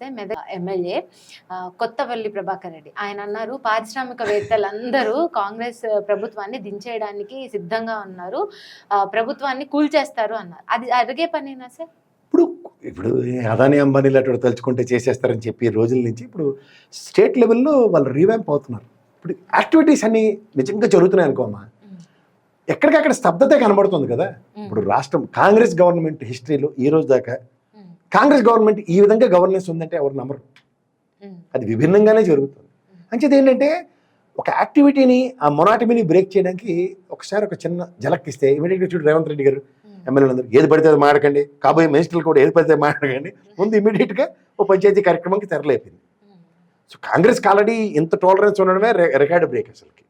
Medak MLA Kothavalli Prabhakar Reddy. ఆయన అన్నారు పారిశ్రామికవేత్తలందరూ కాంగ్రెస్ ప్రభుత్వాన్ని దించేయడానికి సిద్ధంగా ఉన్నారు. ప్రభుత్వాన్ని కూల్చేస్తారు అన్నారు. అది అడిగే పనేనా సార్? ఇప్పుడు ఇప్పుడు అదాని అంబానీ లాంటి తలుచుకుంటే చేసేస్తారని చెప్పి రోజుల నుంచి ఇప్పుడు స్టేట్ లెవెల్లో వాళ్ళు రీవ్యాంప్ అవుతున్నారు. ఇప్పుడు యాక్టివిటీస్ అన్ని నిజంగా జరుగుతున్నాయి అనుకోమా ఎక్కడికక్కడ స్తబ్దతే కనబడుతుంది కదా. ఇప్పుడు రాష్ట్రం కాంగ్రెస్ గవర్నమెంట్ హిస్టరీలో ఈ రోజు దాకా కాంగ్రెస్ గవర్నమెంట్ ఈ విధంగా గవర్నెన్స్ ఉందంటే ఎవరు నమ్మరు. అది విభిన్నంగానే జరుగుతుంది. అంచేది ఏంటంటే ఒక యాక్టివిటీని ఆ మొనాటమీని బ్రేక్ చేయడానికి ఒకసారి ఒక చిన్న జలక్ ఇస్తే ఇమీడియట్గా చూడు రేవంత్ రెడ్డి గారు ఎమ్మెల్యేలు అందరూ ఏది పడితే అది మాడకండి కాబోయే మినిస్టర్లు కూడా ఏది పడితే మాడకండి ముందు ఇమీడియట్గా ఓ పంచాయతీ కార్యక్రమానికి తెరలేపింది. సో కాంగ్రెస్కి ఆల్రెడీ ఇంత టాలరెన్స్ ఉండడమే రికార్డు బ్రేక్ అసలుకి.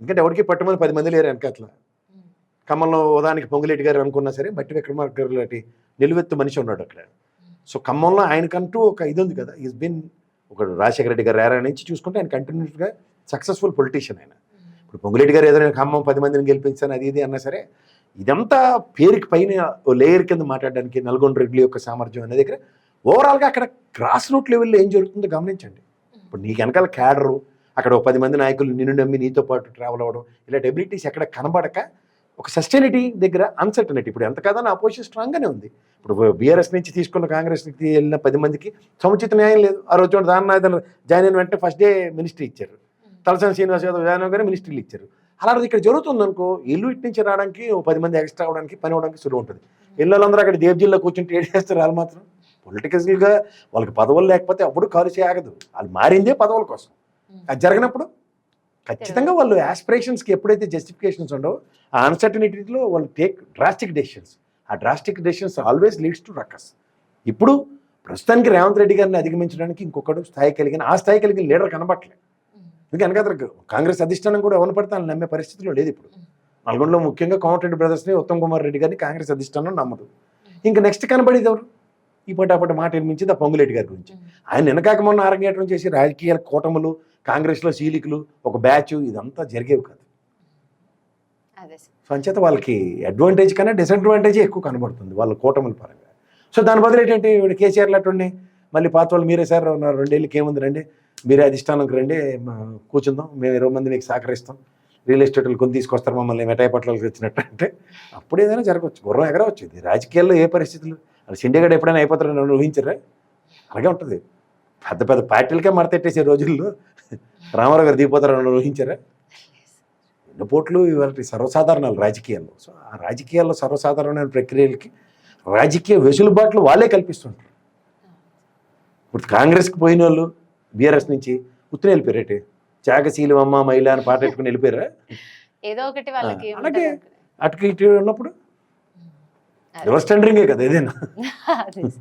ఎందుకంటే ఎవరికి పట్టుమంది పది మంది లేరు వెనకట్ల ఖమ్మంలో ఉదానికి పొంగులేటి గారు అనుకున్నా సరే బట్టి గారు లాంటి నిలువెత్తు మనిషి ఉన్నాడు అక్కడ. సో ఖమ్మంలో ఆయనకంటూ ఒక ఇది ఉంది కదా. ఈజ్ బిన్ ఒక రాజశేఖర రెడ్డి గారు ఏరా నుంచి చూసుకుంటే ఆయన కంటిన్యూస్గా సక్సెస్ఫుల్ పొలిటీషియన్ ఆయన. ఇప్పుడు పొంగులేటి గారు ఏదైనా ఖమ్మం పది మందిని గెలిపించాను అది ఇది అన్నా సరే ఇదంతా పేరుకి పైన ఓ లేయర్ కింద మాట్లాడడానికి నల్గొండ రెడ్డి యొక్క సామర్థ్యం అనే దగ్గర ఓవరాల్గా అక్కడ గ్రాస్ రూట్ లెవెల్లో ఏం జరుగుతుందో గమనించండి. ఇప్పుడు నీకు వెనకాల క్యాడరు అక్కడ ఒక పది మంది నాయకులు నిన్ను నమ్మి నీతో పాటు ట్రావెల్ అవ్వడం ఇలాంటి ఎబిలిటీస్ ఎక్కడ కనబడక ఒక సస్టైనిటీ దగ్గర అన్సర్టనిటీ ఇప్పుడు ఎంత కాదని అపోజిషన్ స్ట్రాంగ్గానే ఉంది. ఇప్పుడు బీఆర్ఎస్ నుంచి తీసుకున్న కాంగ్రెస్కి వెళ్ళిన పది మందికి సముచిత న్యాయం లేదు. ఆ రోజు దాని నాయకులు జాయిన్ అయిన వెంటనే ఫస్ట్ డే మినిస్ట్రీ ఇచ్చారు. తలసాని శ్రీనివాస్ యాదవ్ జాయిన్ అవగానే మినిస్ట్రీలు ఇచ్చారు. అలాంటిది ఇక్కడ జరుగుతుంది అనుకో ఇల్లు ఇటు నుంచి రావడానికి పది మంది ఎక్స్ట్రా అవడానికి పని అవడానికి సులువు ఉంటుంది. ఇళ్ళందరూ అక్కడ దేవ్జిల్లో కూర్చుంటే ఏడు చేస్తారు వాళ్ళు మాత్రం? పొలిటికల్గా వాళ్ళకి పదవులు లేకపోతే అప్పుడు కాలు చేయగదు. వాళ్ళు మారిందే పదవుల కోసం. అది జరగనప్పుడు ఖచ్చితంగా వాళ్ళు ఆస్పిరేషన్స్కి ఎప్పుడైతే జస్టిఫికేషన్స్ ఉండవో ఆ అన్సర్టనిటీలో వాళ్ళు టేక్ డ్రాస్టిక్ డెసిషన్స్ ఆ drastic decisions always leads to ruckus ఇప్పుడు ప్రస్తుతానికి రేవంత్ రెడ్డి గారిని అధిగమించడానికి ఇంకొకడు స్థాయి కలిగిన ఆ స్థాయి కలిగిన లీడర్ కనబట్టలే. ఎందుకంటే వెనక కాంగ్రెస్ అధిష్టానం కూడా ఎవరిని పడితే నమ్మే పరిస్థితిలో లేదు ఇప్పుడు. నల్గొండలో ముఖ్యంగా కోమటిరెడ్డి బ్రదర్స్ని ఉత్తమ్ కుమార్ రెడ్డి గారిని కాంగ్రెస్ అధిష్టానం నమ్మదు. ఇంకా నెక్స్ట్ కనబడేది ఎవరు? ఈ పటాపట మాట వినిపించింది ఆ పొంగులేటి గారి గురించి. ఆయన వెనకాక మొన్న అరంగేట్రం చేసి రాజకీయ కూటములు కాంగ్రెస్లో సీలికలు ఒక బ్యాచ్ ఇదంతా జరిగేవి కాదు. సో అంచేత వాళ్ళకి అడ్వాంటేజ్ కన్నా డిసడ్వాంటేజ్ ఎక్కువ కనబడుతుంది వాళ్ళ కూటముల పరంగా. సో దాని బదులు ఏంటంటే ఇప్పుడు కేసీఆర్ అటుండి మళ్ళీ పాత వాళ్ళు మీరే సార్ రెండేళ్ళకి ఏముంది రండి మీరే అధిష్టానంకి రండి కూర్చుందాం మేము ఇరవై మంది మీకు సహకరిస్తాం రియల్ ఎస్టేట్లు కొని తీసుకొస్తారు మమ్మల్ని మిఠాయి పట్లకి వచ్చినట్టు అంటే అప్పుడు ఏదైనా జరగవచ్చు గుర్రం ఎగరవచ్చు. ఇది రాజకీయాల్లో ఏ పరిస్థితులు? అది సిండికేట్ ఎప్పుడైనా అయిపోతారని నన్ను ఊహించరా? అలాగే ఉంటుంది. పెద్ద పెద్ద పార్టీలకే మడతెట్టేసే రోజుల్లో రామారావు గారు దిగిపోతారని ఊహించారా? ఎన్నుపోట్లు ఇవాళ సర్వసాధారణాలు రాజకీయాల్లో. సో ఆ రాజకీయాల్లో సర్వసాధారణమైన ప్రక్రియలకి రాజకీయ వెసులుబాట్లు వాళ్ళే కల్పిస్తుంటారు. ఇప్పుడు కాంగ్రెస్కి పోయిన వాళ్ళు బీఆర్ఎస్ నుంచి ఉత్తిని వెళ్ళిపోయారటే. త్యాగశీలం అమ్మ మహిళ అని పాట పెట్టుకుని వెళ్ళిపోయారా? ఏదో ఒకటి వాళ్ళకి అలాగే. అటుకు ఇటు ఉన్నప్పుడు. రివర్స్ టెండరింగే కదా ఏదైనా.